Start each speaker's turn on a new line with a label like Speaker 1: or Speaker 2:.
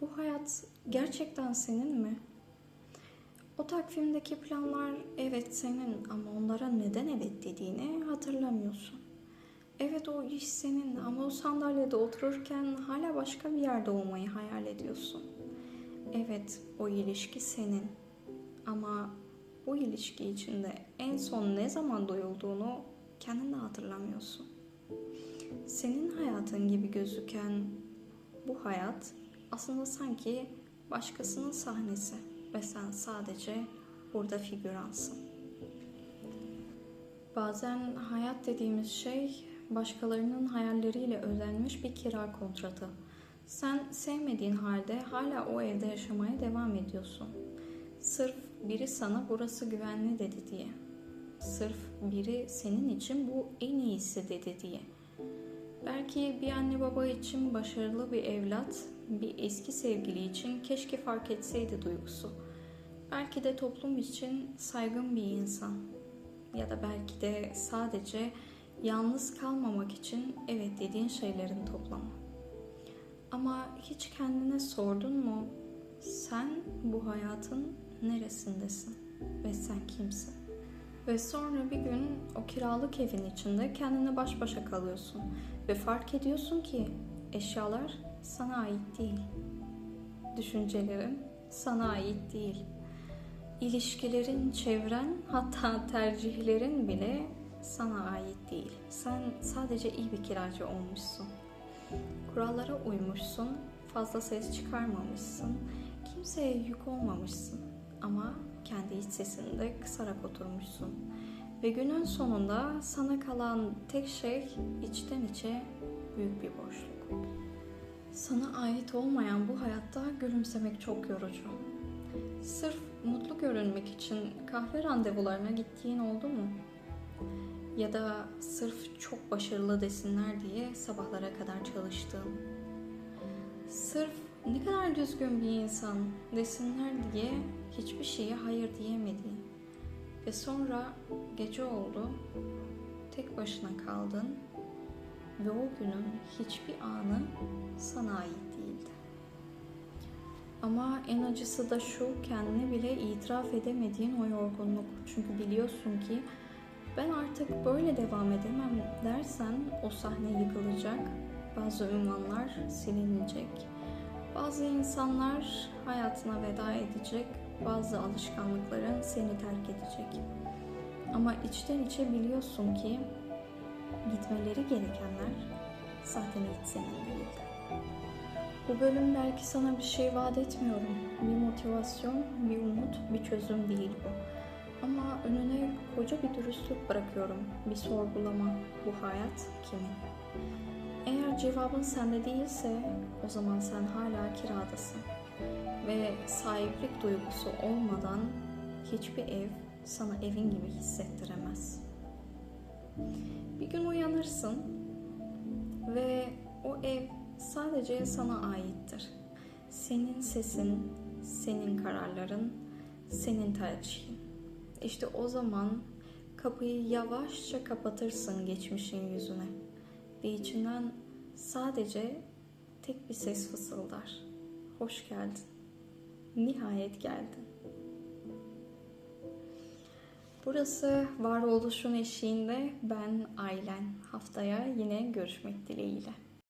Speaker 1: Bu hayat gerçekten senin mi? O takvimdeki planlar evet senin ama onlara neden evet dediğini hatırlamıyorsun. Evet o iş senin ama o sandalyede otururken hala başka bir yerde olmayı hayal ediyorsun. Evet o ilişki senin ama bu ilişki içinde en son ne zaman duyulduğunu kendin de hatırlamıyorsun. Senin hayatın gibi gözüken bu hayat aslında sanki başkasının sahnesi ve sen sadece burada figüransın. Bazen hayat dediğimiz şey başkalarının hayalleriyle ödenmiş bir kira kontratı. Sen sevmediğin halde hala o evde yaşamaya devam ediyorsun. Sırf biri sana burası güvenli dedi diye. Sırf biri senin için bu en iyisi dedi diye. Belki bir anne baba için başarılı bir evlat, bir eski sevgili için keşke fark etseydi duygusu. Belki de toplum için saygın bir insan. Ya da belki de sadece yalnız kalmamak için evet dediğin şeylerin toplamı. Ama hiç kendine sordun mu? Sen bu hayatın neresindesin ve sen kimsin? Ve sonra bir gün o kiralık evin içinde kendine baş başa kalıyorsun ve fark ediyorsun ki eşyalar sana ait değil. Düşüncelerin sana ait değil. İlişkilerin, çevren, hatta tercihlerin bile sana ait değil. Sen sadece iyi bir kiracı olmuşsun. Kurallara uymuşsun, fazla ses çıkarmamışsın, kimseye yük olmamışsın ama kendi iç sesini de kısarak oturmuşsun. Ve günün sonunda sana kalan tek şey içten içe büyük bir boşluk. Sana ait olmayan bu hayatta gülümsemek çok yorucu. Sırf mutlu görünmek için kahve randevularına gittiğin oldu mu? Ya da sırf çok başarılı desinler diye sabahlara kadar çalıştığın. Sırf ne kadar düzgün bir insan desinler diye hiçbir şeye hayır diyemediğin. Ve sonra gece oldu, tek başına kaldın ve o günün hiçbir anı sana ait değildi. Ama en acısı da şu, kendine bile itiraf edemediğin o yorgunluk. Çünkü biliyorsun ki ben artık böyle devam edemem dersen o sahne yıkılacak, bazı ünvanlar silinecek, bazı insanlar hayatına veda edecek, bazı alışkanlıkların seni terk edecek. Ama içten içe biliyorsun ki gitmeleri gerekenler zaten hiç senin değildi. Bu bölüm belki sana bir şey vaat etmiyorum. Bir motivasyon, bir umut, bir çözüm değil bu. Ama önüne koca bir dürüstlük bırakıyorum. Bir sorgulama. Bu hayat kimin? Eğer cevabın sende değilse o zaman sen hala kiradasın. Ve sahiplik duygusu olmadan hiçbir ev sana evin gibi hissettiremez. Bir gün uyanırsın ve o ev sadece sana aittir. Senin sesin, senin kararların, senin tercihin. İşte o zaman kapıyı yavaşça kapatırsın geçmişin yüzüne ve içinden sadece tek bir ses fısıldar. Hoş geldin. Nihayet geldin. Burası varoluşun eşiğinde ben Aylen. Haftaya yine görüşmek dileğiyle.